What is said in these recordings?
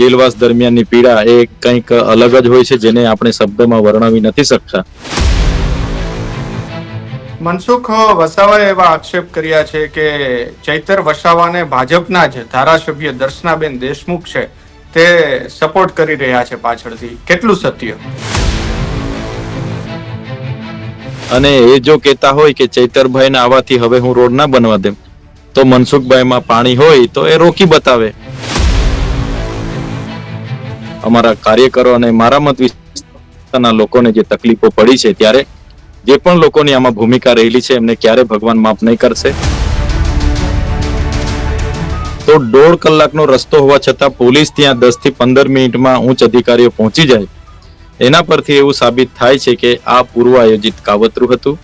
જેલવાસ દરમિયાનની પીડા એ કંઈક અલગ જ હોય છે જેને આપણે શબ્દમાં વર્ણવી નથી શકતા. મનસુખ વસાવાએ એવા આક્ષેપ કર્યા છે કે ચૈતર વસાવાને ભાજપના જ ધારાસભ્ય દર્શનાબેન દેશમુખ છે તે સપોર્ટ કરી રહ્યા છે પાછળથી. કેટલું સત્ય? અને એ જો કહેતા હોય કે ચૈતરભાઈને આવાથી હવે હું રોડ ના બનવા દેમ તો મનસુખભાઈમાં પાણી હોય તો એ રોકી બતાવે. અમારા કાર્યકરો અને મારા મત વિસ્તારના લોકોને જે તકલીફો પડી છે ત્યારે જે પણ લોકોની આમાં ભૂમિકા રહેલી છે, એમને ક્યારે ભગવાન માફ નહીં કરશે. તો દોઢ કલાકનો રસ્તો હોવા છતાં પોલીસ ત્યાં દસથી પંદર મિનિટમાં ઉચ્ચ અધિકારીઓ પહોંચી જાય. એના પરથી એવું સાબિત થાય છે કે આ પૂર્વ આયોજિત કાવતરું હતું.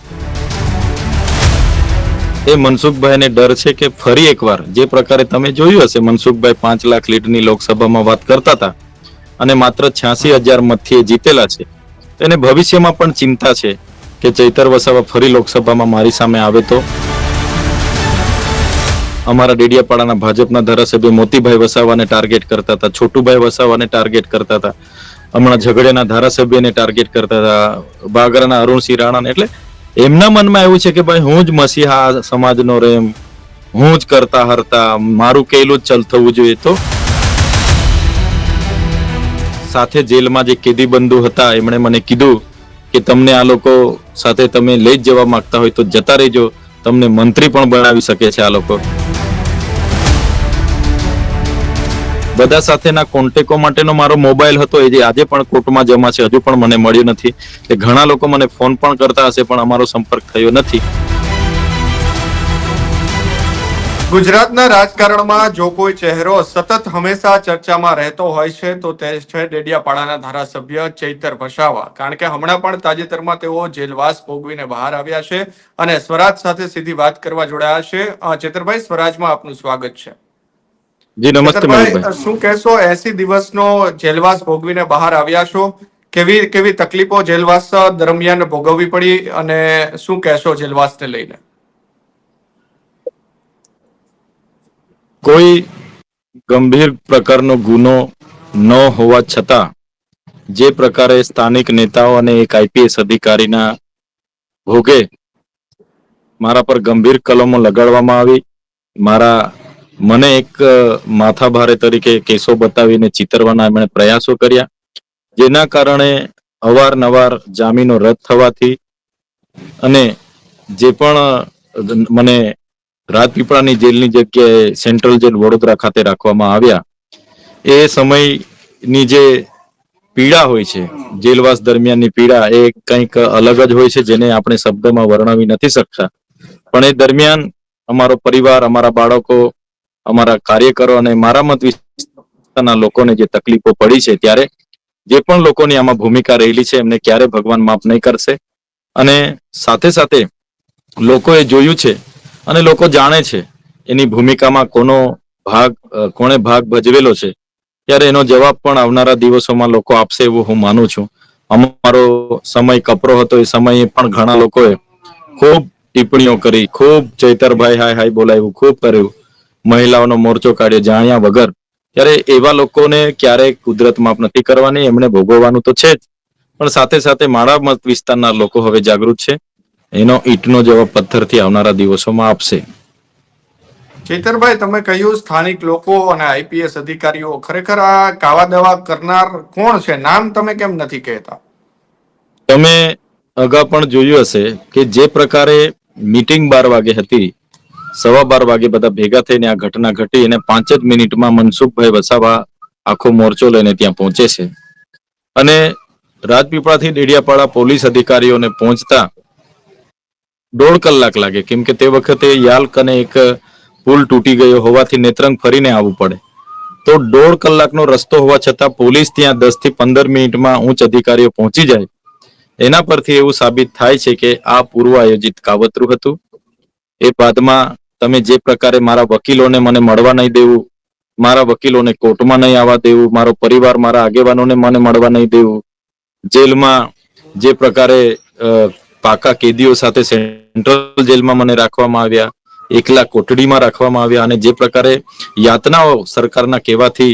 એ મનસુખભાઈને ડર છે કે ફરી એકવાર, જે પ્રકારે તમે જોયું હશે, મનસુખભાઈ પાંચ લાખ લીડની લોકસભામાં વાત કરતા હતા. અને માત્ર છ્યાસી હજાર મતથી એ જીતેલા છે. એને ભવિષ્યમાં પણ ચિંતા છે કે ચૈતર વસાવા ફરી લોકસભામાં મારી સામે આવે તો? અમારા ડેડિયાપાડાના ભાજપના ધારાસભ્ય મોતીભાઈ વસાવાને ટાર્ગેટ કરતા હતા, છોટુભાઈ વસાવાને ટાર્ગેટ કરતા હતા, હમણાં ઝઘડિયાના ધારાસભ્યને ટાર્ગેટ કરતા હતા, બાગરાના અરુણસિંહ રાણાને. એટલે એમના મનમાં એવું છે કે ભાઈ, હું જ મસીહા સમાજનો રેમ હું જ કરતા હરતા, મારું કહેલું જ ચલ થવું જોઈએ તો? સાથે જેલમાં જે કેદી બંધુ હતા, એમણે મને કીધું કે તમને આ લોકો સાથે તમે લઈ જ જવા માંગતા હોય તો જતા રહેજો. તમને મંત્રી પણ બનાવી શકે છે આ લોકો. બધા સાથેના કોન્ટેકો માટેનો મારો મોબાઈલ હતો, એ જે આજે પણ કોર્ટમાં જમા છે, હજુ પણ મને મળ્યો નથી. કે ઘણા લોકો મને ફોન પણ કરતા હશે, પણ અમારો સંપર્ક થયો નથી. ગુજરાતના રાજકારણમાં જો કોઈ ચહેરો સતત હંમેશા ચર્ચામાં રહેતો હોય છે તો તે છે ડેડિયાપાડાના ધારાસભ્ય ચૈતર વસાવા. કારણ કે હમણાં પણ તાજેતરમાં તેઓ જેલવાસ ભોગવીને બહાર આવ્યા છે અને સ્વરાજ સાથે સીધી વાત કરવા જોડાયા છે. ચેતરભાઈ સ્વરાજમાં આપનું સ્વાગત છે. જી નમસ્તે શું કહેશો એસી દિવસનો જેલવાસ ભોગવીને બહાર આવ્યા છો? કેવી કેવી તકલીફો જેલવાસ દરમિયાન ભોગવવી પડી અને શું કહેશો જેલવાસને લઈને? કોઈ ગંભીર પ્રકારનો ગુનો ન હોવા છતાં, જે પ્રકારે સ્થાનિક નેતાઓ અને એક આઈપીએસ અધિકારીના ભોગે મારા પર ગંભીર કલમો લગાડવામાં આવી, મારા મને એક માથાભારે તરીકે કેસો બતાવીને ચિતરવાના એમણે પ્રયાસો કર્યા, જેના કારણે અવારનવાર જામીનો રદ થવાથી અને જે પણ મને રાજપીપળાની જેલની જગ્યાએ સેન્ટ્રલ જેલ વડોદરા ખાતે રાખવામાં આવ્યા. એ સમયની જે પીડા હોય છે, જેલવાસ દરમિયાનની પીડા, એ કંઈક અલગ જ હોય છે જેને આપણે શબ્દમાં વર્ણવી નથી શકતા. પણ એ દરમિયાન અમારો પરિવાર, અમારા બાળકો, અમારા કાર્યકરો અને મારા મત વિસ્તારના લોકોને જે તકલીફો પડી છે ત્યારે જે પણ લોકોની આમાં ભૂમિકા રહેલી છે એમને ક્યારે ભગવાન માફ નહીં કરશે. અને સાથે સાથે લોકોએ જોયું છે અને લોકો જાણે છે એની ભૂમિકામાં કોનો ભાગ કોણે ભાગ ભજવેલો છે, ત્યારે એનો જવાબ પણ આવનારા દિવસોમાં લોકો આપશે એવું હું માનું છું. અમારો સમય કપરો હતો, એ સમયે પણ ઘણા લોકોએ ખૂબ ટિપ્પણીઓ કરી, ખૂબ ચૈતરભાઈ હાય હાય બોલાવ્યું, ખૂબ કર્યું, મહિલાઓનો મોરચો કાઢ્યો, જાણ્યા વગર. ત્યારે એવા લોકોને ક્યારેય કુદરત માફ નથી કરવાની એમણે ભોગવવાનું તો છે જ. પણ સાથે સાથે મારા મત વિસ્તારના લોકો હવે જાગૃત છે. એનો ઈટનો જવાબ પથ્થરથી આવનારા દિવસોમાં આપશે. ચેતરભાઈ તમે કહ્યું સ્થાનિક લોકો અને આઈપીએસ અધિકારીઓ ખરેખર આ કાવા દવા કરનાર કોણ છે? નામ તમે કેમ નથી કહેતા? તમે અગાઉ પણ જોયું હશે કે જે પ્રકારે મીટિંગ બાર વાગે હતી સવા બાર વાગે બધા ભેગા થઈને આ ઘટના ઘટી અને પાંચ જ મિનિટમાં મનસુખભાઈ વસાવા આખો મોરચો લઈને ત્યાં પહોંચે છે. અને રાજપીપળાથી ડેડિયાપાડા પોલીસ અધિકારીઓને પહોંચતા દોઢ કલાક લાગે. કેમ કે તે વખતે યાલ્ક અને એક પુલ તૂટી ગયો હોવાથી નેત્રંગ ફરીને આવવું પડે. તો દોઢ કલાકનો રસ્તો હોવા છતાં પોલીસ ત્યાં દસથી પંદર મિનિટમાં ઉચ્ચ અધિકારીઓ પહોંચી જાય. એના પરથી એવું સાબિત થાય છે કે આ પૂર્વ આયોજિત કાવતરું હતું. એ બાદમાં તમે જે પ્રકારે મારા વકીલોને મને મળવા નહીં દેવું, મારા વકીલોને કોર્ટમાં નહીં આવવા દેવું, મારો પરિવાર મારા આગેવાનોને મને મળવા નહીં દેવું, જેલમાં જે પ્રકારે પાકા કેદીઓ સાથે સેન્ટ્રલ જેલમાં મને રાખવામાં આવ્યા, એકલા કોટડીમાં રાખવામાં આવ્યા અને જે પ્રકારે યાતનાઓ સરકારના કહેવાથી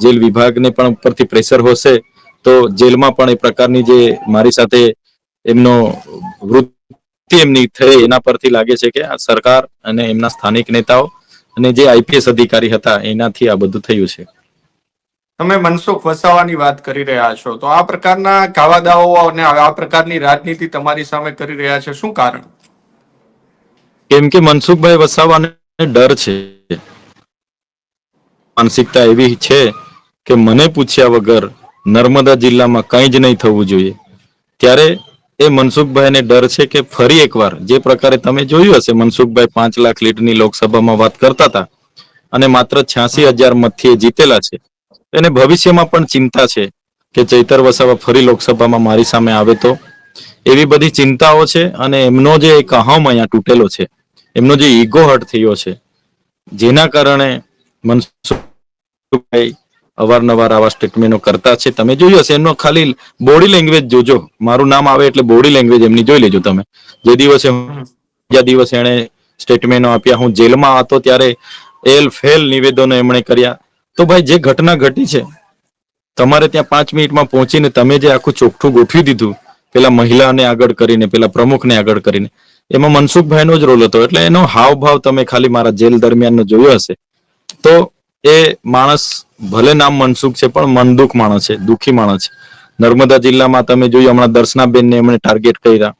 જેલ વિભાગને પણ ઉપરથી પ્રેશર હશે, તો જેલમાં પણ એ પ્રકારની જે મારી સાથે એમનો વૃત્તિ એમની થઈ એના પરથી લાગે છે કે આ સરકાર અને એમના સ્થાનિક નેતાઓ અને જે આઈપીએસ અધિકારી હતા, એનાથી આ બધું થયું છે. તમે મનસુખ વસાવાની વાત કરી રહ્યા છો. તો આ પ્રકારના કાવાદાઓ અને આ પ્રકારની રાજનીતિ તમારી સામે કરી રહ્યા છે. શું કારણ? કેમ કે મનસુખભાઈ વસાવાને ડર છે. માનસિકતા એવી છે કે મને પૂછ્યા વગર નર્મદા જિલ્લામાં કંઈ જ નહીં થવું જોઈએ. ત્યારે એ મનસુખભાઈને ડર છે કે ફરી એકવાર જે પ્રકારે તમે જોયું હશે, મનસુખભાઈ પાંચ લાખ લીટની લોકસભામાં વાત કરતા હતા અને માત્ર છ્યાસી હજાર મતથી જીતેલા છે. એને ભવિષ્યમાં પણ ચિંતા છે કે ચૈતર વસાવા ફરી લોકસભામાં મારી સામે આવે તો? એવી બધી ચિંતાઓ છે અને એમનો જે એક અહમ અહીંયા તૂટેલો છે એમનો જે ઈગો હર્ટ થયો છે જેના કારણે મનસુખભાઈ અવારનવાર આવા સ્ટેટમેન્ટો કરતા છે. તમે જોયું હશે એમનો ખાલી બોડી લેંગ્વેજ જોજો. મારું નામ આવે એટલે બોડી લેંગ્વેજ એમની જોઈ લેજો તમે. જે દિવસે બીજા દિવસે એણે સ્ટેટમેન્ટો આપ્યા હું જેલમાં હતો ત્યારે એલ ફેલ નિવેદનો એમણે કર્યા. તો ભાઈ જે ઘટના ઘટી છે, તમારે ત્યાં પાંચ મિનિટમાં પહોંચીને તમે જે આખું ચોખ્ઠું ગોઠવી દીધું, પેલા મહિલાને આગળ કરીને, પેલા પ્રમુખને આગળ કરીને, એમાં મનસુખભાઈનો જ રોલ હતો. એટલે એનો હાવભાવ તમે ખાલી મારા જેલ દરમિયાનનો જોયો હશે. તો એ માણસ ભલે નામ મનસુખ છે, પણ મનદુખ માણસ છે, દુખી માણસ છે. નર્મદા જિલ્લામાં તમે જોયું, હમણાં દર્શનાબેનને એમણે ટાર્ગેટ કર્યા.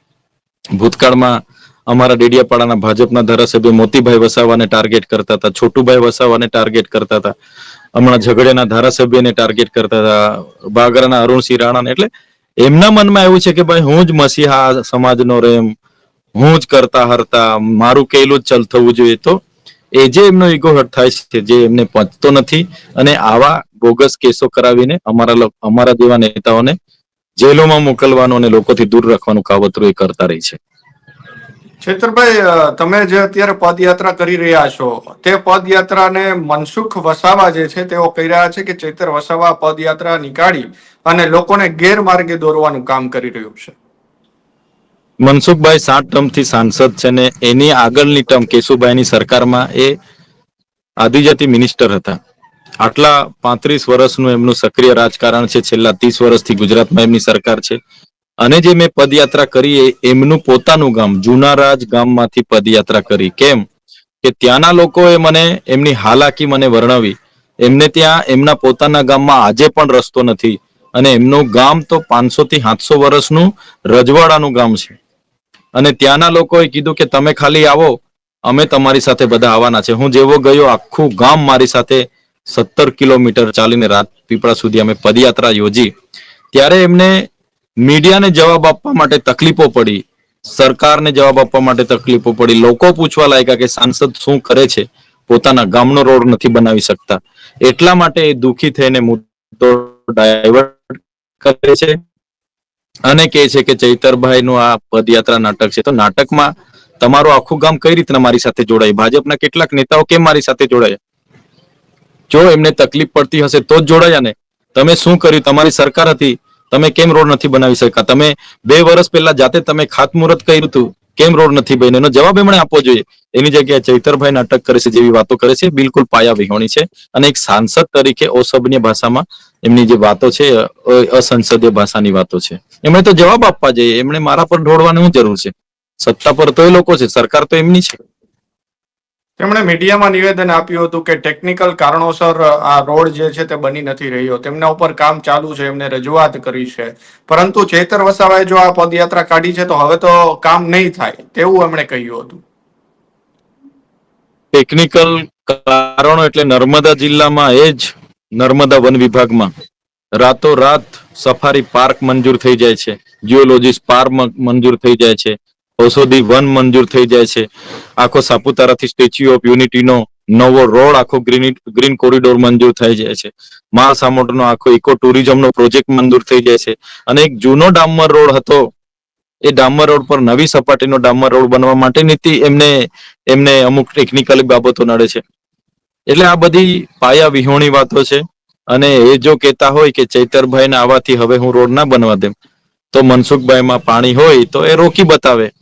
ભૂતકાળમાં અમારા ડેડિયાપાડાના ભાજપના ધારાસભ્ય મોતીભાઈ વસાવાને ટાર્ગેટ કરતા હતા, છોટુભાઈ વસાવાને ટાર્ગેટ કરતા હતા. હમણાં ઝઘડિયાના ધારાસભ્યને ટાર્ગેટ કરતા હતા બાગરાના અરુણસિંહ રાણાને. એટલે એમના મનમાં એવું છે કે ભાઈ, હું જ મસીહા સમાજનો રેમ હું જ કરતા હરતા, મારું કહેલું જ ચલ થવું જોઈએ. તો એ જે એમનો ઈગો હર્ટ થાય છે, જે એમને પહોંચતો નથી, અને આવા બોગસ કેસો કરાવીને અમારા અમારા જેવા નેતાઓને જેલોમાં મોકલવાનું અને લોકોથી દૂર રાખવાનું કાવતરું એ કરતા રહી છે. ચેતરભાઈ અ, તમે જે અત્યારે પદયાત્રા કરી રહ્યા છો તે પદયાત્રાને મનસુખ વસાવા જે છે તેઓ કહી રહ્યા છે કે ચેતર વસાવા પદયાત્રા નીકાળી અને લોકોને ગેરમાર્ગે દોરવાનું કામ કરી રહ્યું છે. મનસુખભાઈ સાત ટર્મથી સાંસદ છે ને એની આગળની ટર્મ કેશુભાઈની સરકારમાં એ આદિજાતિ મિનિસ્ટર હતા. આટલા પાંત્રીસ વર્ષનું એમનું સક્રિય રાજકારણ છે છેલ્લા ત્રીસ વર્ષથી ગુજરાતમાં એમની સરકાર છે. અને જે મેં પદયાત્રા કરી એમનું પોતાનું ગામ, જુનારાજ ગામમાંથી પદયાત્રા કરી. કેમ? કે ત્યાંના લોકોએ મને એમની હાલાકી મને વર્ણવી. એમને ત્યાં એમના પોતાના ગામમાં આજે પણ રસ્તો નથી. અને એમનું ગામ તો પાંચસો થી સાતસો વર્ષનું રજવાડાનું ગામ છે. અને ત્યાંના લોકોએ કીધું કે તમે ખાલી આવો, અમે તમારી સાથે બધા આવવાના છે. હું જેવો ગયો આખું ગામ મારી સાથે સત્તર કિલોમીટર ચાલીને રાત પીપળા સુધી અમે પદયાત્રા યોજી. ત્યારે એમને મીડિયાને જવાબ આપવા માટે તકલીફો પડી, સરકારને જવાબ આપવા માટે તકલીફો પડી, લોકો પૂછવા લાગ્યા કે સાંસદ શું કરે છે? પોતાના ગામનો રોડ નથી બનાવી શકતા. એટલા માટે એ દુખી થઈને મુદ્દો ડાયવર્ટ કરે છે અને કહે છે કે ચૈતરભાઈ નું આ પદયાત્રા નાટક છે. તો નાટકમાં તમારું આખું ગામ કઈ રીતના મારી સાથે જોડાય? ભાજપના કેટલાક નેતાઓ કેમ મારી સાથે જોડાયા? જો એમને તકલીફ પડતી હશે તો જ જોડાયા ને. તમે શું કર્યું? તમારી સરકાર હતી. તમે કેમ રોડ નથી બનાવી શકા તમે બે વર્ષ પહેલા જાતે તમે ખાતમુહૂર્ત કર્યું હતું, કેમ રોડ નથી બન્યો? એનો જવાબ એમણે આપવો જોઈએ. એની જગ્યાએ ચૈતરભાઈ નાટક કરે છે જેવી વાતો કરે છે, બિલકુલ પાયા વિહોણી છે. અને એક સાંસદ તરીકે અસભ્ય ભાષામાં એમની જે વાતો છે અસંસદીય ભાષાની વાતો છે. એમણે તો જવાબ આપવા જોઈએ. એમણે મારા પર ઢોળવાની શું જરૂર છે. સત્તા પર તો એ લોકો છે, સરકાર તો એમની છે. તેમણે મીડિયામાં નિવેદન આપ્યું હતું કે ટેકનિકલ કારણોસર આ રોડ જે છે તે બની નથી રહ્યો. તેમના ઉપર કામ ચાલુ છે, એમને રજૂઆત કરી છે. પરંતુ ચેતર વસાવાએ જો આ પદયાત્રા કાઢી છે, તો હવે તો કામ નહીં થાય, તેવું એમણે કહ્યું હતું. ટેકનિકલ કારણો એટલે નર્મદા જિલ્લામાં એ જ નર્મદા વન વિભાગમાં. રાતોરાત સફારી પાર્ક મંજૂર થઈ જાય છે. જીઓલોજીસ્ટ પાર્ક મંજૂર થઈ જાય છે. ઔષધિ વન મંજૂર થઈ જાય છે. આખો સાપુતારાથી સ્ટેચ્યુ ઓફ યુનિટીનો નવો રોડ આખો ગ્રીન ગ્રીન કોરિડોર મંજૂર થઈ જાય છે. મહાસામુદ્રનો આખો ઇકો ટુરિઝમનો પ્રોજેક્ટ મંજૂર થઈ જાય છે. અને એક જૂનો ડામર રોડ હતો. એ ડામર રોડ પર નવી સપાટીનો ડામર રોડ બનવા માટેની એમને એમને અમુક ટેકનિકલ બાબતો નડે છે. એટલે આ બધી પાયા વિહોણી વાતો છે. અને એ જો કહેતા હોય કે ચૈતરભાઈને આવાથી હવે હું રોડ ના બનવા દેમ તો મનસુખભાઈમાં પાણી હોય તો એ રોકી બતાવે.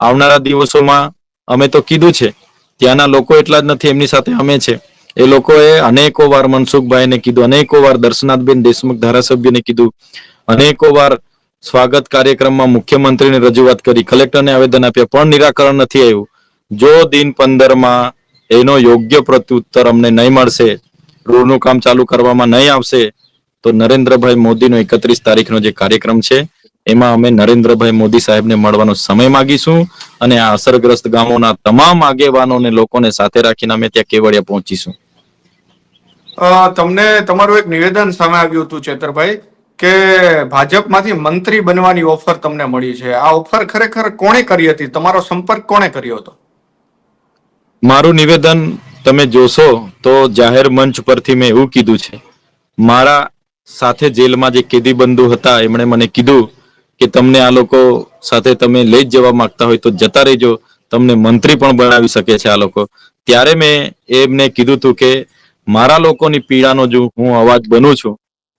આવનારા દિવસોમાં અમે તો કીધું છે ત્યાંના લોકો એટલા જ નથી, એમની સાથે અમે છે. એ લોકોએ અનેકો વાર મનસુખભાઈને કીધું, અનેકો વાર દર્શનાથબેન દેશમુખ ધારાસભ્યને કીધું, અનેકો વાર સ્વાગત કાર્યક્રમમાં મુખ્યમંત્રીને રજૂઆત કરી, કલેક્ટરને આવેદન આપ્યા, પણ નિરાકરણ નથી આવ્યું. જો દિન પંદરમાં એનો યોગ્ય પ્રત્યુત્તર અમને નહીં મળશે, રોડનું કામ ચાલુ કરવામાં નહીં આવશે, તો નરેન્દ્રભાઈ મોદીનો એકત્રીસ તારીખનો જે કાર્યક્રમ છે એમાં અમે નરેન્દ્રભાઈ મોદી સાહેબને મળવાનો સમય માગીશું અને આ અસરગ્રસ્ત ગામોના તમામ આગેવાનોને લોકોને સાથે રાખીને અમે ત્યાં કેવડિયા પહોંચીશું. તમને તમારું એક નિવેદન સામે આવ્યું હતું ચેતરભાઈ કે ભાજપમાંથી મંત્રી બનવાની ઓફર તમને મળી છે. આ ઓફર ખરેખર કોણે કરી હતી? તમારો સંપર્ક કોણે કર્યો હતો? મારું નિવેદન તમે જોશો તો જાહેર મંચ પરથી મેં એવું કીધું છે. મારા સાથે જેલમાં જે કેદી બંધુ હતા એમણે મને કીધું કે તમને આ લોકો સાથે તમે લઈ જ જવા માંગતા હોય તો જતા રહેજો. તમને મંત્રી પણ બનાવી શકે છે આ લોકો. ત્યારે મેં એમને કીધું હતું કે મારા લોકોની પીડાનો જો હું અવાજ બનું છું,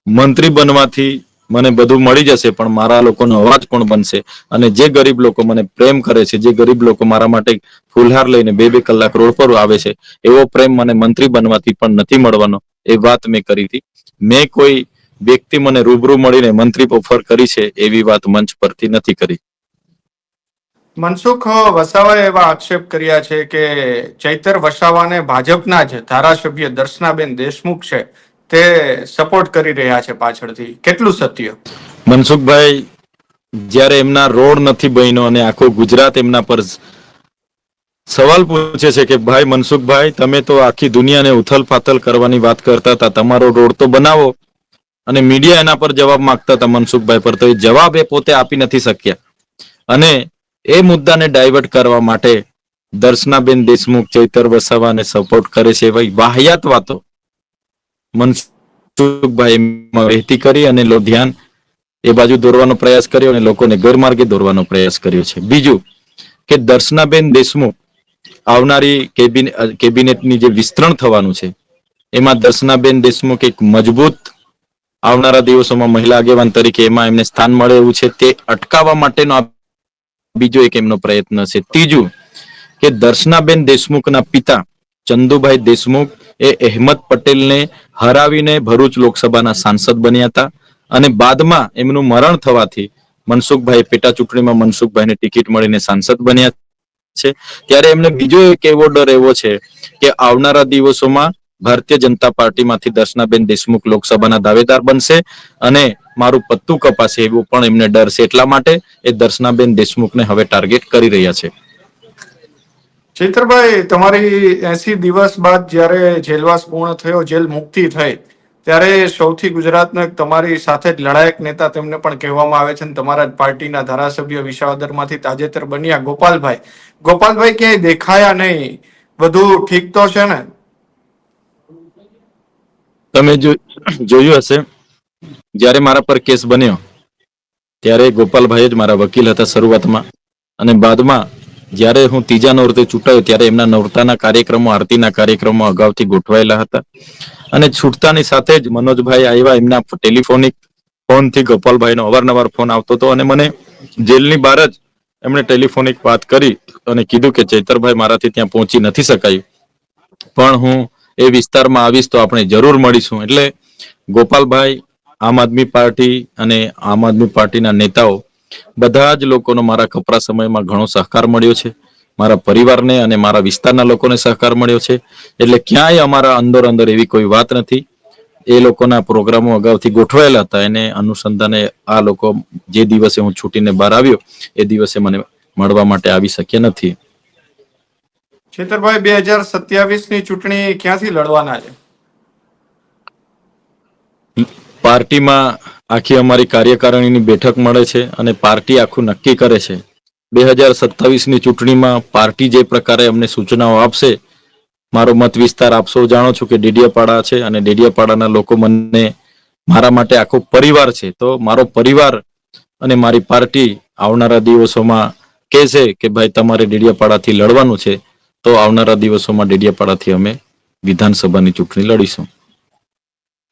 મંત્રી બનવાથી મને બધું મળી જશે, પણ મારા લોકોનો અવાજ પણ બનશે? અને જે ગરીબ લોકો મને પ્રેમ કરે છે, જે ગરીબ લોકો મારા માટે ફૂલહાર લઈને બે બે કલાક રોડ પર આવે છે, એવો પ્રેમ મને મંત્રી બનવાથી પણ નથી મળવાનો, એ વાત મેં કરી હતી. મેં કોઈ વ્યક્તિ મને રૂબરૂ મળીને મંત્રી ઓફર કરી છે એવી વાત મંચ પરથી નથી કરી. મનસુખ વસાવાએ એવા આક્ષેપ કર્યા છે કે ચૈતર વસાવાને ભાજપના જ ધારાસભ્ય દર્શનાબેન દેશમુખ છે તે સપોર્ટ કરી રહ્યા છે પાછળથી. કેટલું સત્ય? મનસુખભાઈ જ્યારે એમના રોડ નથી બન્યો અને આખું ગુજરાત એમના પર સવાલ પૂછે છે કે ભાઈ મનસુખભાઈ તમે તો આખી દુનિયાને ઉથલ પાથલ કરવાની વાત કરતા હતા તમારો રોડ તો બનાવો. અને મીડિયા એના પર જવાબ માંગતા હતા મનસુખભાઈ પર. તો એ જવાબ એ પોતે આપી નથી શક્યા. અને એ મુદ્દાને ડાયવર્ટ કરવા માટે દર્શનાબેન દેશમુખ, ચૈતર વસાવાને સપોર્ટ કરે છે ભાઈ વાહિયાત વાતો મનસુખભાઈ વહેતી કરી અને લો ધ્યાન એ બાજુ દોરવાનો પ્રયાસ કર્યો અને લોકોને ગેરમાર્ગે દોરવાનો પ્રયાસ કર્યો છે. બીજું કે દર્શનાબેન દેશમુખ આવનારી કેબિને કેબિનેટની જે વિસ્તરણ થવાનું છે, એમાં દર્શનાબેન દેશમુખ એક મજબૂત આવનારા દિવસોમાં મહિલા આગેવાન તરીકે એમાં એમને સ્થાન મળે એવું છે. તે અટકાવવા માટેનો બીજો એક એમનો પ્રયત્ન છે. ત્રીજું કે દર્શનાબેન દેશમુખના પિતા ચંદુભાઈ દેશમુખ એ અહેમદ પટેલને હરાવીને ભરૂચ લોકસભાના સાંસદ બન્યા હતા અને બાદમાં એમનું મરણ થવાથી મનસુખભાઈ પેટા ચૂંટણીમાં મનસુખભાઈને ટિકિટ મળીને સાંસદ બન્યા છે. ત્યારે એમને બીજો એક એવો ડર એવો છે કે આવનારા દિવસોમાં ભારતીય જનતા પાર્ટીમાંથી દર્શનાબેન દેશમુખ લોકસભાના દાવેદાર બનશે અને મારું પત્તું કપાશે એવો પણ એમને ડર છે. એટલા માટે એ દર્શનાબેન દેશમુખને હવે ટાર્ગેટ કરી રહ્યા છે. ચૈતરભાઈ, તમારી એસી દિવસ બાદ જ્યારે જેલવાસ પૂર્ણ થયો, જેલ મુક્તિ થઈ, ત્યારે સૌથી ગુજરાતનો એક તમારી સાથે જ લડાયક નેતા તેમને પણ કહેવામાં આવે છે અને તમારા પાર્ટીના ધારાસભ્ય વિસાવદરમાંથી તાજેતર બન્યા ગોપાલભાઈ. ગોપાલભાઈ ક્યાંય દેખાયા નહીં. બધું ઠીક તો છે ને? તમે જોયું હશે, જ્યારે મારા પર કેસ બન્યો, ત્યારે ગોપાલભાઈ જ મારા વકીલ હતા શરૂઆતમાં. અને બાદમાં, જ્યારે હું ત્રીજા નોરતે ચૂંટાયો, ત્યારે એમના નોરતાના કાર્યક્રમો, આરતીના કાર્યક્રમો અગાઉથી ગોઠવાયેલા હતા. અને છૂટતાની સાથે જ મનોજભાઈ આવ્યા, એમના ટેલિફોનિક ફોનથી ગોપાલભાઈનો અવારનવાર ફોન આવતો હતો. અને મને જેલની બહાર જ એમણે ટેલિફોનિક વાત કરી અને કીધું કે ચૈતરભાઈ મારાથી ત્યાં પહોંચી નથી શકાયું. પણ હું એ વિસ્તારમાં આવીશ તો આપણે જરૂર મળીશું. એટલે ગોપાલભાઈ, આમ આદમી પાર્ટી અને આમ આદમી પાર્ટીના નેતાઓ બધા જ લોકોનો મારા કપરા સમયમાં ઘણો સહકાર મળ્યો છે. મારા પરિવારને અને મારા વિસ્તારના લોકોને સહકાર મળ્યો છે. એટલે ક્યાંય અમારા અંદર અંદર એવી કોઈ વાત નથી. એ લોકોના પ્રોગ્રામો અગાઉથી ગોઠવાયેલા હતા. એને અનુસંધાને આ લોકો જે દિવસે હું છૂટીને બહાર આવ્યો, એ દિવસે મને મળવા માટે આવી શક્યા નથી. ચૈતરભાઈ બે હજાર સત્યાવીસની ચૂંટણી ક્યાંથી લડવાના છે? પાર્ટીમાં આખી અમારી કાર્યકારિણીની બેઠક મળે છે અને પાર્ટી આખું નક્કી કરે છે. બે હજાર સત્તાવીસની ચૂંટણીમાં પાર્ટી જે પ્રકારે અમને સૂચનાઓ આપશે, મારો મત વિસ્તાર આપ સૌ જાણો છો કે ડેડિયાપાડા છે અને ડેડિયાપાડાના લોકો મને મારા માટે આખો પરિવાર છે. તો મારો પરિવાર અને મારી પાર્ટી આવનારા દિવસોમાં કહેશે કે ભાઈ તમારે ડેડિયાપાડાથી લડવાનું છે. તો આવનારા દિવસોમાં ડેડિયાપાડાથી અમે વિધાનસભાની ચૂંટણી લડીશું.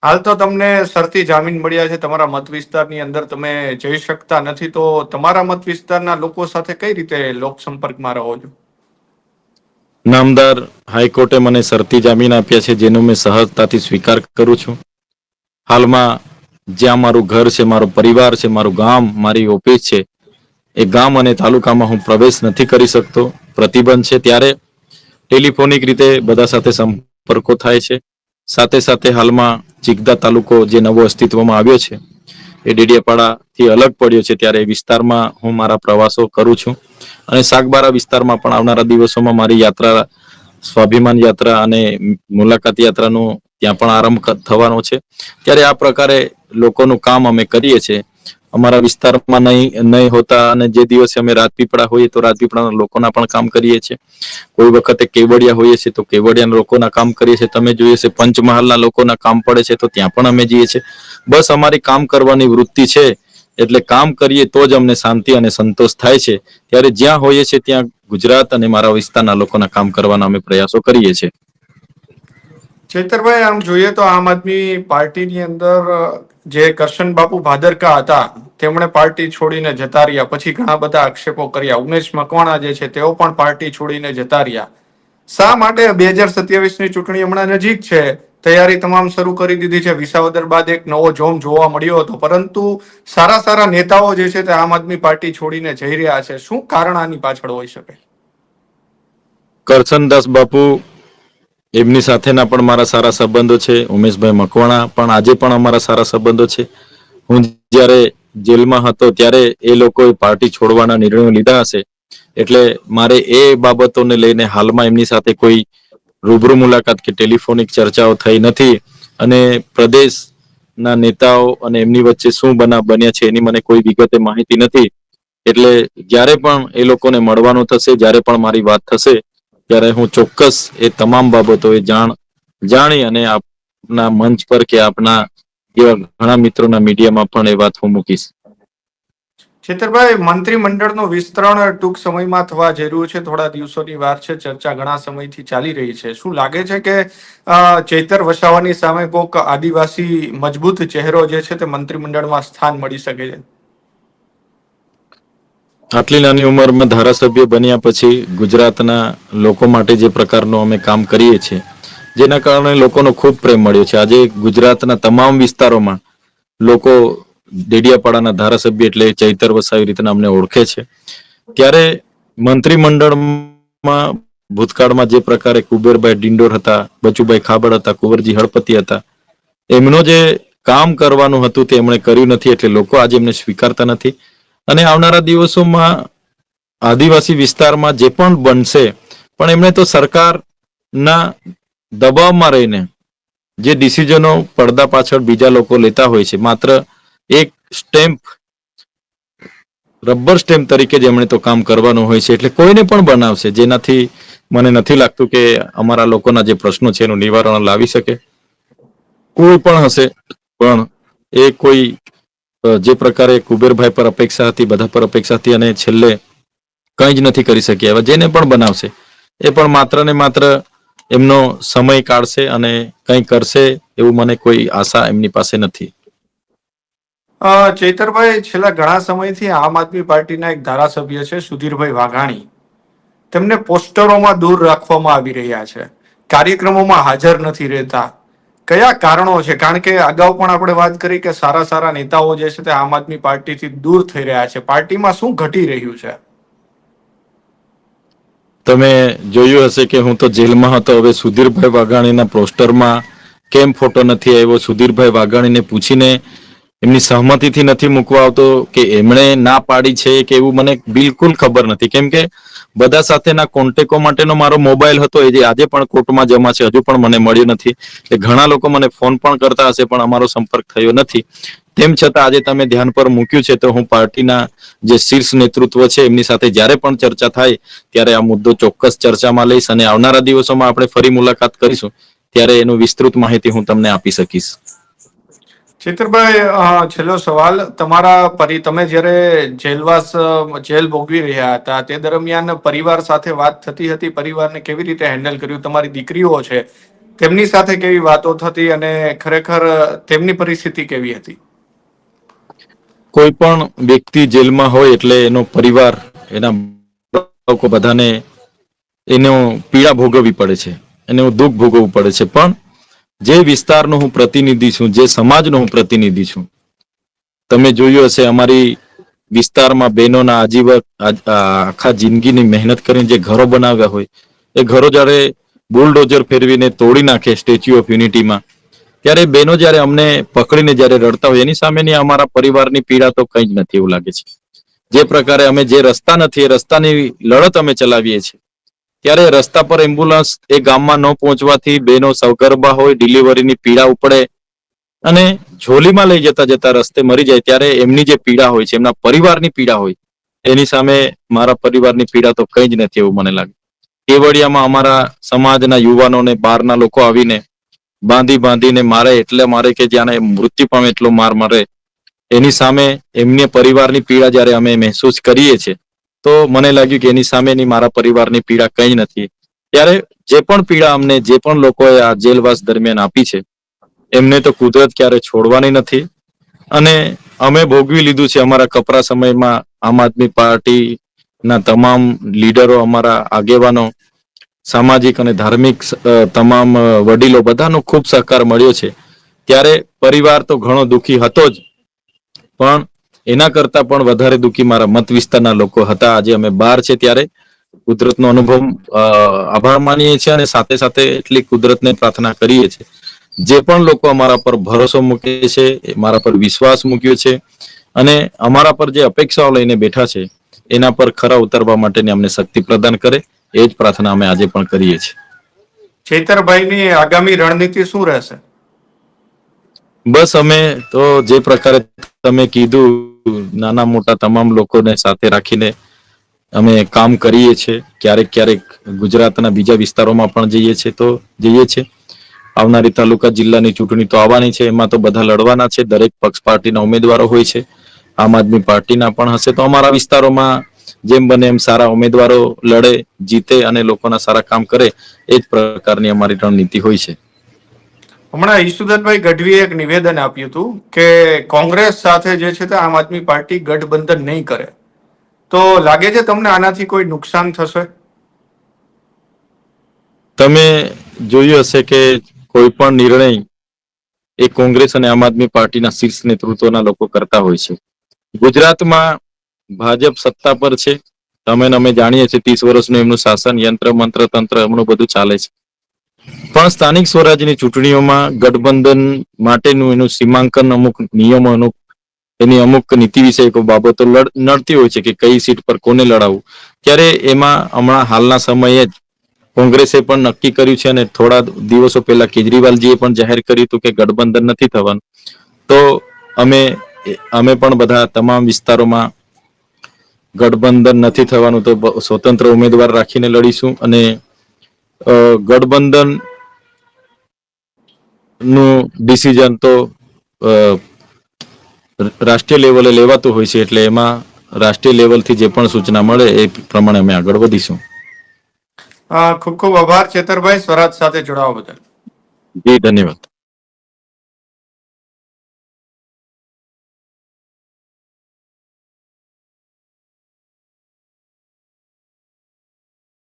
હાલ તો તમને સરતી જામીન મળ્યા છે તમારા મત વિસ્તારની અંદર તમે જઈ શકતા નથી તો તમારા મત વિસ્તારના લોકો સાથે કઈ રીતે લોક સંપર્કમાં રહો છો? નામદાર હાઈકોર્ટે મને સરતી જામીન આપ્યા છે જેનો મેં સહજતાથી સ્વીકાર કરું છું. હાલમાં જ્યાં મારું ઘર છે મારો પરિવાર છે મારું ગામ મારી ઓફિસ છે એ ગામ અને તાલુકામાં હું પ્રવેશ નથી કરી શકતો પ્રતિબંધ છે. ત્યારે ટેલિફોનિક રીતે બધા સાથે સંપર્કો થાય છે. સાથે સાથે હાલમાં જીગદા તાલુકો જે નવો અસ્તિત્વમાં આવ્યો છે, એ ડેડિયાપાડાથી અલગ પડ્યો છે. ત્યારે એ વિસ્તારમાં હું મારા પ્રવાસો કરું છું અને સાગબારા વિસ્તારમાં પણ આવનારા દિવસોમાં મારી યાત્રા, સ્વાભિમાન યાત્રા અને મુલાકાત યાત્રાનો ત્યાં પણ આરંભ થવાનો છે. ત્યારે આ પ્રકારે લોકોનું કામ અમે કરીએ છીએ. અમારા વિસ્તારમાં નહીં નહીં હોતા અને જે દિવસે અમે રાજપીપળા હોઈએ તો રાજપીપળાના લોકોના પણ કામ કરીએ છીએ. કોઈ વખતે કેવડિયા હોઈએ છીએ તો કેવડિયાના લોકોના કામ કરીએ છીએ. તમે જોઈએ છે પંચમહાલના લોકોના કામ પડે છે તો ત્યાં પણ અમે જઈએ છીએ. બસ અમારી કામ કરવાની વૃત્તિ છે. એટલે કામ કરીએ તો જ અમને શાંતિ અને સંતોષ થાય છે. ત્યારે જ્યાં હોઈએ છીએ ત્યાં ગુજરાત અને મારા વિસ્તારના લોકોના કામ કરવાના અમે પ્રયાસો કરીએ છીએ. ચૈતરભાઈ, આમ જોઈએ તો આમ આદમી પાર્ટીની અંદર જે કરશન બાપુ ભાદરકા હતા, તેમણે પાર્ટી છોડીને જતા રહ્યા. પછી ઘણા બધા આક્ષેપો કર્યા. ઉમેશ મકવાણા જે છે, તેઓ પણ પાર્ટી છોડીને જતા રહ્યા. શા માટે બે હજાર સત્યાવીસની ચૂંટણી હમણાં નજીક છે? તૈયારી તમામ શરૂ કરી દીધી છે. વિસાવદર બાદ એક નવો જોમ જોવા મળ્યો હતો. પરંતુ સારા સારા નેતાઓ જે છે તે આમ આદમી પાર્ટી છોડીને જઈ રહ્યા છે. શું કારણ આની પાછળ હોઈ શકે? કરશનદાસ બાપુ એમની સાથેના પણ મારા સારા સંબંધો છે. ઉમેશભાઈ મકવાણા પણ આજે પણ અમારા સારા સંબંધો છે. હું જ્યારે જેલમાં હતો ત્યારે એ લોકોએ પાર્ટી છોડવાના નિર્ણયો લીધા હશે. એટલે મારે એ બાબતોને લઈને હાલમાં એમની સાથે કોઈ રૂબરૂ મુલાકાત કે ટેલિફોનિક ચર્ચાઓ થઈ નથી. અને પ્રદેશના નેતાઓ અને એમની વચ્ચે શું બનાવ બન્યા છે એની મને કોઈ વિગતે માહિતી નથી. એટલે જ્યારે પણ એ લોકોને મળવાનું થશે, જ્યારે પણ મારી વાત થશે ત્યારે હું ચોક્કસ એ તમામ બાબતો એ જાણ, જાણી અને આપના મંચ પર કે આપના એવા ઘણા મિત્રોના મીડિયામાં પણ એ વાત હું મૂકીશ. ચેતરભાઈ મંત્રીમંડળનું વિસ્તરણ ટૂંક સમયમાં થવા રહ્યું છે. થોડા દિવસોની વાર છે. ચર્ચા ઘણા સમયથી ચાલી રહી છે. શું લાગે છે કે ચેતર વસાવાની સામે કોઈક આદિવાસી મજબૂત ચહેરો જે છે તે મંત્રીમંડળમાં સ્થાન મળી શકે છે? આટલી નાની ઉંમરમાં ધારાસભ્ય બન્યા પછી ગુજરાતના લોકો માટે જે પ્રકારનું અમે કામ કરીએ છીએ, જેના કારણે લોકોનો ખૂબ પ્રેમ મળ્યો છે. આજે ગુજરાતના તમામ વિસ્તારોમાં લોકો ડેડિયાપાડાના ધારાસભ્ય એટલે ચૈતર વસાવી રીતના અમને ઓળખે છે. ત્યારે મંત્રીમંડળમાં ભૂતકાળમાં જે પ્રકારે કુબેરભાઈ ડિંડોર હતા, બચુભાઈ ખાબડ હતા, કુંવરજી હળપતિ હતા, એમનો જે કામ કરવાનું હતું તે એમણે કર્યું નથી, એટલે લોકો આજે એમને સ્વીકારતા નથી. અને આવનારા દિવસોમાં આદિવાસી વિસ્તારમાં જે પણ બનશે, પણ એમણે તો સરકારના દબાવમાં રહીને જે ડિસિઝનો પડદા પાછળ બીજા લોકો લેતા હોય છે. માત્ર એક સ્ટેમ્પ, રબર સ્ટેમ્પ તરીકે જ એમણે તો કામ કરવાનું હોય છે. એટલે કોઈને પણ બનાવશે. જેનાથી મને નથી લાગતું કે અમારા લોકોના જે પ્રશ્નો છે એનું નિવારણ લાવી શકે. કોઈ પણ હશે, પણ એ કોઈ જે પ્રકારે કુબેરભાઈ પર અપેક્ષા હતી, બધા પર અપેક્ષા હતી અને છેલ્લે કંઈ જ નથી કરી શક્યા. એવા જેને પણ બનાવશે, એ પણ માત્ર ને માત્ર એમનો સમય કાઢશે અને કંઈ કરશે એવું મને કોઈ આશા એમની પાસે નથી. ચૈતરભાઈ, છેલ્લા ઘણા સમયથી આમ આદમી પાર્ટીના એક ધારાસભ્ય છે, સુધીરભાઈ વાઘાણી. તેમને પોસ્ટરોમાં દૂર રાખવામાં આવી રહ્યા છે. કાર્યક્રમોમાં હાજર નથી રહેતા. કયા કારણો છે? કારણ કે અગાઉ પણ આપણે વાત કરી કે સારા સારા નેતાઓ જે છે તે આમ આદમી પાર્ટીથી દૂર થઈ રહ્યા છે. પાર્ટીમાં શું ઘટી રહ્યું છે? તમે જોયું હશે કે હું તો જેલમાં હતો. હવે સુધીરભાઈ વાઘાણીના પોસ્ટરમાં કેમ ફોટો નથી આવ્યો? સુધીરભાઈ વાઘાણીને પૂછીને એમની સહમતિથી નથી મૂકવા આવતો કે એમણે ના પાડી છે કે એવું મને બિલકુલ ખબર નથી. કેમ કે બધા સાથેના કોન્ટેકો માટેનો મારો મોબાઈલ હતો, એ જે આજે પણ કોર્ટમાં જમા છે, હજુ પણ મને મળ્યો નથી. એટલે ઘણા લોકો મને ફોન પણ કરતા હશે, પણ અમારો સંપર્ક થયો નથી. તેમ છતાં આજે તમે ધ્યાન પર મૂક્યું છે, તો હું પાર્ટીના જે શીર્ષ નેતૃત્વ છે, એમની સાથે જ્યારે પણ ચર્ચા થાય, ત્યારે આ મુદ્દો ચોક્કસ ચર્ચામાં લઈશ અને આવનારા દિવસોમાં આપણે ફરી મુલાકાત કરીશું. ત્યારે એનું વિસ્તૃત માહિતી હું તમને આપી શકીશ. ચેતરભાઈ છેલ્લો સવાલ. તમારા પરી, તમે જ્યારે જેલવાસ જેલ ભોગવી રહ્યા હતા, તે દરમિયાન પરિવાર સાથે વાત થતી હતી? પરિવારને કેવી રીતે હેન્ડલ કર્યું? તમારી દીકરીઓ છે, તેમની સાથે કેવી વાતો થતી અને ખરેખર તેમની પરિસ્થિતિ કેવી હતી? કોઈ પણ વ્યક્તિ જેલમાં હોય એટલે એનો પરિવાર, એના લોકો બધાને એનો પીડા ભોગવવી પડે છે. એનું દુઃખ ભોગવવું પડે છે. પણ જે વિસ્તારનો હું પ્રતિનિધિ છું, જે સમાજનો હું પ્રતિનિધિ છું, તમે જોયું હશે અમારી વિસ્તારમાં બહેનોના આજીવન આખા જિંદગીની મહેનત કરીને જે ઘરો બનાવ્યા હોય, એ ઘરો જ્યારે બુલડોઝર ફેરવીને તોડી નાખે સ્ટેચ્યુ ઓફ યુનિટીમાં, ત્યારે બહેનો જ્યારે અમને પકડીને જ્યારે રડતા હોય, એની સામેની અમારા પરિવારની પીડા તો કંઈ જ નથી એવું લાગે છે. જે પ્રકારે અમે જે રસ્તા નથી, એ રસ્તાની લડત અમે ચલાવીએ છીએ. ત્યારે રસ્તા પર એમ્બ્યુલન્સ એ ગામમાં ન પહોંચવાથી બહેનો સગર્ભા હોય, ડિલિવરીની પીડા ઉપડે અને ઝોલીમાં લઈ જતા જતા રસ્તે મરી જાય ત્યારે એમની જે પીડા હોય છે, એમના પરિવારની પીડા હોય, એની સામે મારા પરિવારની પીડા તો કંઈ જ નથી એવું મને લાગે. કેવડિયામાં અમારા સમાજના યુવાનોને, બહારના લોકો આવીને બાંધી બાંધીને મારે એટલે મારે કે જ્યાં મૃત્યુ પામે એટલો માર મારે. એની સામે એમની પરિવારની પીડા જ્યારે અમે મહેસૂસ કરીએ છીએ તો મને લાગ્યું કે એની સામેની મારા પરિવારની પીડા કંઈ નથી. ત્યારે જે પણ પીડા અમને, જે પણ લોકોએ આ જેલવાસ દરમિયાન આપી છે, એમને તો કુદરત ક્યારે છોડવાની નથી. અને અમે ભોગવી લીધું છે અમારા કપરા સમયમાં આમ આદમી પાર્ટીના તમામ લીડરો, અમારા આગેવાનો, સામાજિક અને ધાર્મિક તમામ વડીલો બધાનો ખૂબ સહકાર મળ્યો છે. ત્યારે પરિવાર તો ઘણો દુઃખી હતો જ. પણ એના કરતા પણ વધારે દુઃખી મારા મત વિસ્તારના લોકો હતા. આજે અમે બહાર છે ત્યારે કુદરતનો અનુભવ આભાર માનીએ છીએ અને સાથે સાથે એટલી કુદરતને પ્રાર્થના કરીએ છીએ. જે પણ લોકો અમારા પર ભરોસો મૂકે છે મારા પર વિશ્વાસ મૂક્યો છે અને અમારા પર જે અપેક્ષાઓ લઈને બેઠા છે એના પર ખરા ઉતરવા માટેની અમને શક્તિ પ્રદાન કરે એ જ પ્રાર્થના અમે આજે પણ કરીએ છીએ. છેતરભાઈની આગામી રણનીતિ શું રહેશે? બસ અમે તો જે પ્રકારે તમે કીધું નાના મોટા તમામ લોકોને સાથે રાખીને અમે કામ કરીએ છીએ. ક્યારેક ક્યારેક ગુજરાતના બીજા વિસ્તારોમાં પણ જઈએ છીએ તો જઈએ છીએ. આવનારી તાલુકા જિલ્લાની ચૂંટણી તો આવવાની છે, એમાં તો બધા લડવાના છે. દરેક પક્ષ પાર્ટીના ઉમેદવારો હોય છે. આમ આદમી પાર્ટીના પણ હશે. તો અમારા વિસ્તારોમાં જેમ બને એમ સારા ઉમેદવારો લડે, જીતે અને લોકોના સારા કામ કરે, એ જ પ્રકારની અમારી રણનીતિ હોય છે. હમણાં ઈશુદાનભાઈ ગઢવીએ એક નિવેદન આપ્યું હતું કે કોંગ્રેસ સાથે જે છે તે આમ આદમી પાર્ટી ગઠબંધન નહીં કરે. તો લાગે છે તમને આનાથી કોઈ નુકસાન થશે? તમે જોયું હશે કે કોઈ પણ નિર્ણય એ કોંગ્રેસ અને આમ આદમી પાર્ટીના શીર્ષ નેતૃત્વના લોકો કરતા હોય છે. ગુજરાતમાં ભાજપ સત્તા પર છે. તમે અમે જાણીએ છીએ ત્રીસ વર્ષનું એમનું શાસન યંત્ર, મંત્ર, તંત્ર એમનું બધું ચાલે છે. પણ સ્થાનિક સ્વરાજની ચૂંટણીઓમાં ગઠબંધન માટેનું એનું સીમાંકન અમુક નિયમો અમુક એની અમુક નીતિ વિષયકો બાબતો નડતી હોય છે કે કઈ સીટ પર કોને લડાવવું. ત્યારે એમાં હમણાં હાલના સમયે જ કોંગ્રેસે પણ નક્કી કર્યું છે અને થોડા દિવસો પહેલા કેજરીવાલજીએ પણ જાહેર કર્યું હતું કે ગઠબંધન નથી થવાનું. તો અમે અમે પણ બધા તમામ વિસ્તારોમાં ગઠબંધન નથી થવાનું તો સ્વતંત્ર ઉમેદવાર રાખીને લડીશું અને ગઠબંધનનું ડિસિઝન તો રાષ્ટ્રીય લેવલે લેવાતું હોય છે એટલે એમાં રાષ્ટ્રીય લેવલથી જે પણ સૂચના મળે એ પ્રમાણે અમે આગળ વધીશું. ખૂબ ખૂબ આભાર. ચેતરભાઈ સ્વરાજ સાથે જોડાવા બદલ. જી ધન્યવાદ.